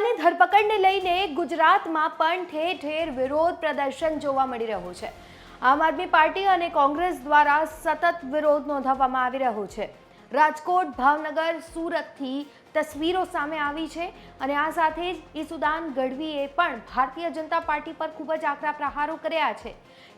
કેજરીવાલની ધરપકડને લઈને ગુજરાતમાં પણ ઠેર ઠેર વિરોધ પ્રદર્શન જોવા મળી રહ્યું છે. આમ આદમી પાર્ટી અને કોંગ્રેસ દ્વારા સતત વિરોધ નોંધાવવામાં આવી રહ્યો છે. રાજકોટ, ભાવનગર, સુરતથી તસવીરો સામે આવી છે અને આ સાથે જ ઈસુદાન ગઢવીએ પણ ભારતીય જનતા પાર્ટી પર ખૂબ જ આકરા પ્રહારો કર્યા છે.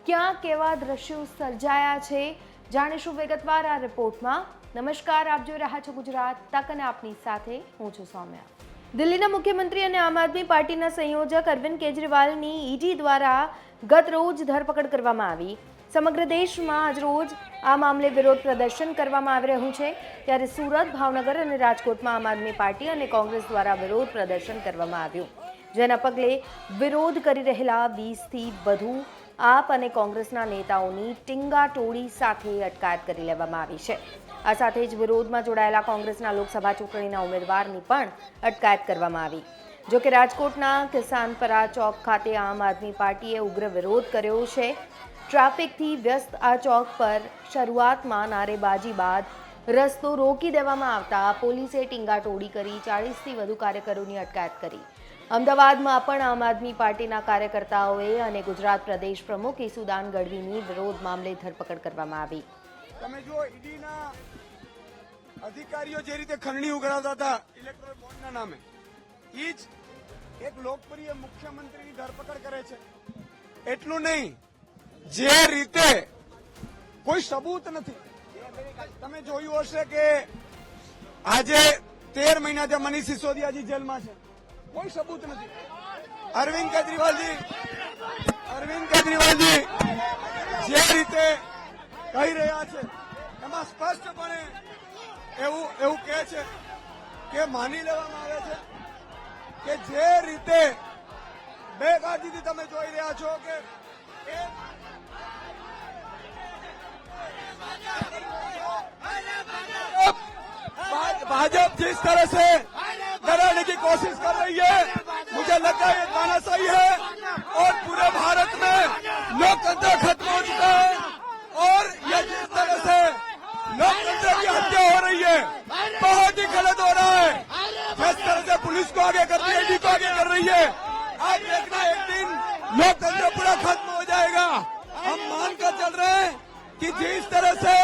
ક્યાં કેવા દ્રશ્યો સર્જાયા છે જાણીશું વિગતવાર આ રિપોર્ટમાં. નમસ્કાર, આપ જોઈ રહ્યા છો ગુજરાત તક અને આપની સાથે હું છું સૌમ્યા. દિલ્હીના મુખ્યમંત્રી અને આમ આદમી પાર્ટીના સંયોજક અરવિંદ કેજરીવાલની ઈડી દ્વારા ગત રોજ ધરપકડ કરવામાં આવી. સમગ્ર દેશમાં આજ રોજ આ મામલે વિરોધ પ્રદર્શન કરવામાં આવી રહ્યું છે. ત્યારે સુરત, ભાવનગર અને રાજકોટમાં આમ આદમી પાર્ટી અને કોંગ્રેસ દ્વારા વિરોધ પ્રદર્શન કરવામાં આવ્યું. જેના પગલે વિરોધ કરી રહેલા વીસથી વધુ આપ અને કોંગ્રેસના નેતાઓની ટીંગા ટોળી સાથે અટકાયત કરી લેવામાં આવી છે. આ સાથે જ વિરોધમાં જોડાયેલા કોંગ્રેસના લોકસભા ચૂંટણીના ઉમેદવારની પણ અટકાયત કરવામાં આવી. જોકે રાજકોટના કિસાનપરા ચોક ખાતે આમ આદમી પાર્ટીએ ઉગ્ર વિરોધ કર્યો છે. ટ્રાફિકથી વ્યસ્ત આ ચોક પર શરૂઆતમાં નારેબાજી બાદ રસ્તો રોકી દેવામાં આવતા પોલીસે ટીંગાટોડી કરી ચાળીસથી વધુ કાર્યકરોની અટકાયત કરી. અમદાવાદમાં પણ આમ આદમી પાર્ટીના કાર્યકર્તાઓએ અને ગુજરાત પ્રદેશ પ્રમુખ ઈસુદાન ગઢવીની વિરોધ મામલે ધરપકડ કરવામાં આવી. તમે જો ઈડીના અધિકારીઓ જે રીતે ખંડણી ઉઘરાવતા હતા ઇલેક્ટ્રોનિક બોન્ડના નામે, ઈ જ એક લોકપ્રિય મુખ્યમંત્રીની ધરપકડ કરે છે. એટલું નહીં, જે રીતે કોઈ સબૂત નથી. તમે જોયું હશે કે આજે તેર મહિના જે મનીષ સિસોદિયાજી જેલમાં છે. કોઈ સબૂત નથી. અરવિંદ કેજરીવાલજી અરવિંદ કેજરીવાલજી કે માની લેવામાં આવે છે કે જે રીતે બેગાજીથી તમે જોઈ રહ્યા છો કે એ भाज- भाजपा जिस तरह से डराने की कोशिश कर रही है मुझे लगता है ये तानाशाही है और पूरे भारत में लोकतंत्र खत्म हो चुका है और ये जिस तरह से लोकतंत्र की हत्या हो रही है बहुत ही गलत हो रहा है जिस तरह से पुलिस को आगे कर रही है ईडी को आगे कर रही है। आप देखना एक दिन लोकतंत्र पूरा खत्म हो जाएगा। हम मानकर चल रहे हैं कि जिस तरह से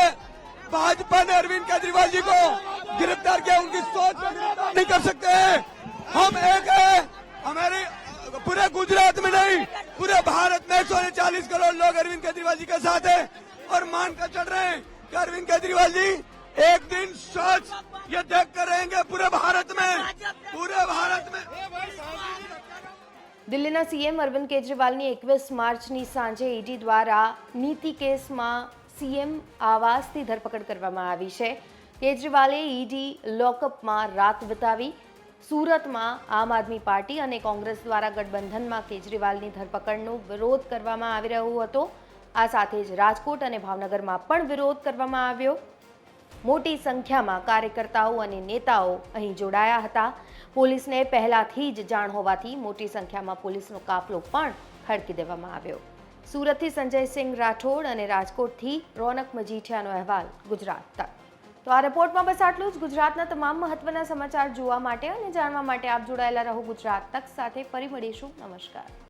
भाजपा ने अरविंद केजरीवाल जी को गिरफ़्तार किया, उनकी सोच नहीं कर सकते हैं। हम एक है, हमारे पूरे गुजरात में नहीं, पूरे भारत में एक चालीस करोड़ लोग अरविंद केजरीवाल जी के साथ हैं। और मानकर चल रहे हैं कि अरविंद केजरीवाल जी एक दिन सच ये देख कर रहेंगे पूरे भारत में पूरे भारत में દિલ્હીના સીએમ અરવિંદ કેજરીવાલની એકવીસ માર્ચની સાંજે ઈડી દ્વારા નીતિ કેસમાં સીએમ આવાસથી ધરપકડ કરવામાં આવી છે કેજરીવાલે ઈડી લોકઅપમાં રાત વિતાવી સુરતમાં આમ આદમી પાર્ટી અને કોંગ્રેસ દ્વારા ગઠબંધનમાં કેજરીવાલની ધરપકડનો વિરોધ કરવામાં આવી રહ્યો હતો આ સાથે જ રાજકોટ અને ભાવનગરમાં પણ વિરોધ કરવામાં આવ્યો મોટી સંખ્યામાં કાર્યકર્તાઓ અને નેતાઓ અહીં જોડાયા હતા. પોલીસને પહેલાથી જ જાણ હોવાથી મોટી સંખ્યામાં પોલીસનો કાફલો પણ ખડકી દેવામાં આવ્યો. સુરતથી સંજયસિંહ રાઠોડ અને રાજકોટથી રોનક મજીઠિયાનો અહેવાલ ગુજરાત તક. તો આ રિપોર્ટમાં બસ આટલું જ. ગુજરાતના તમામ મહત્વના સમાચાર જોવા માટે અને જાણવા માટે આપ જોડાયેલા રહો ગુજરાત તક સાથે. ફરી મળીશું. નમસ્કાર.